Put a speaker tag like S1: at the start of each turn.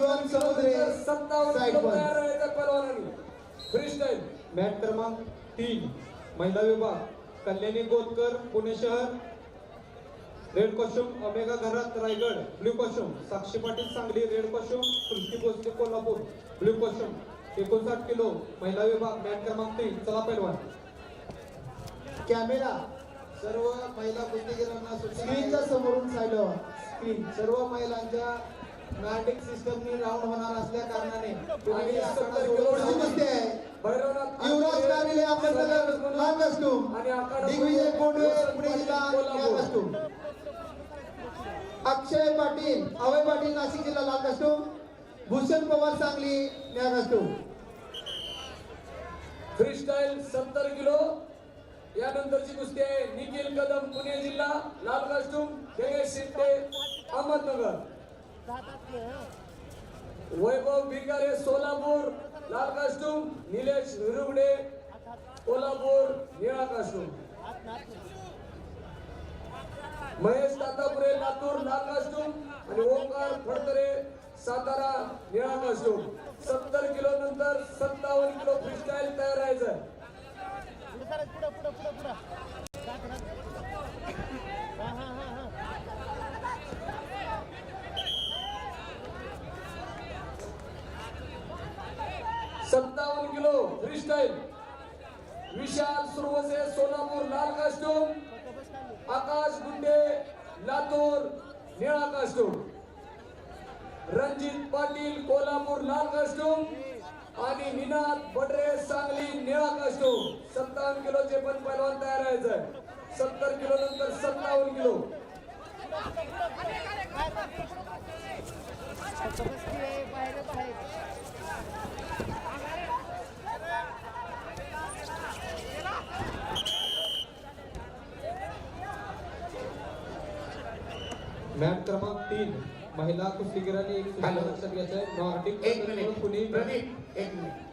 S1: जीवन समुद्रे
S2: सत्तावन्न
S3: मॅट क्रमांक तीन महिला विभाग कल्याणी गोतकर पुणे शहर. रेड कॉस्ट्युम अमेगा घरात Raigad. Blue costume Sakshi Patil Sangli red costume Srushti Bhosale Kolhapur. Blue costume एकोणसाठ किलो महिला विभाग मॅट क्रमांक तीन. चला पैलवान.
S1: कॅमेरा
S4: सर्व महिला कुस्तीगिरांना सूचना
S1: स्क्रीनच्या. समोरून साईड स्क्रीन
S4: सर्व महिलांच्या मॅटिक राऊंड होणार असल्या कारणाने
S1: युवराज लाल कस्टूम दिग्विजय कोंडवे पुणे जिल्हा. कस्टूम अक्षय पाटील अभय पाटील नाशिक जिल्हा लाल कस्टूम भूषण पवार सांगली निळा कस्टूम
S2: फ्रीस्टाईल सत्तर किलो. यानंतरची कुस्ती आहे. निखिल कदम पुणे जिल्हा लाल कास्टूम गणेश शिंदे अहमदनगर. वैभव भिगारे सोलापूर लाल कास्टूम निलेश निरुगडे कोल्हापूर निळा कास्टूम. महेश तातापुरे लातूर लाल कास्टूम आणि ओंकार फडतरे सातारा निळा कास्टूम. सत्तर किलो नंतर सत्तावन्न किलो फ्रीस्टाईल तयार राहायचं. सत्तावन्न किलो फ्रीस्टाईल विशाल सुरवसे सोलापूर लाल कास्टूम आकाश गुंडे लातूर निळा कास्टूम रणजित पाटील कोल्हापूर लाल कास्टूम आणि निनाद बडरे सांगली निळा कास्टूम सत्तावन्न किलोचे पण पैलवान तयार व्हायचं सत्तर किलो नंतर सत्तावन्न किलो.
S3: मॅट क्रमांक तीन महिला कुस्तीगिरांनी एक घ्यायचं आहे पुणे
S4: प्रदीप एक मिनिट.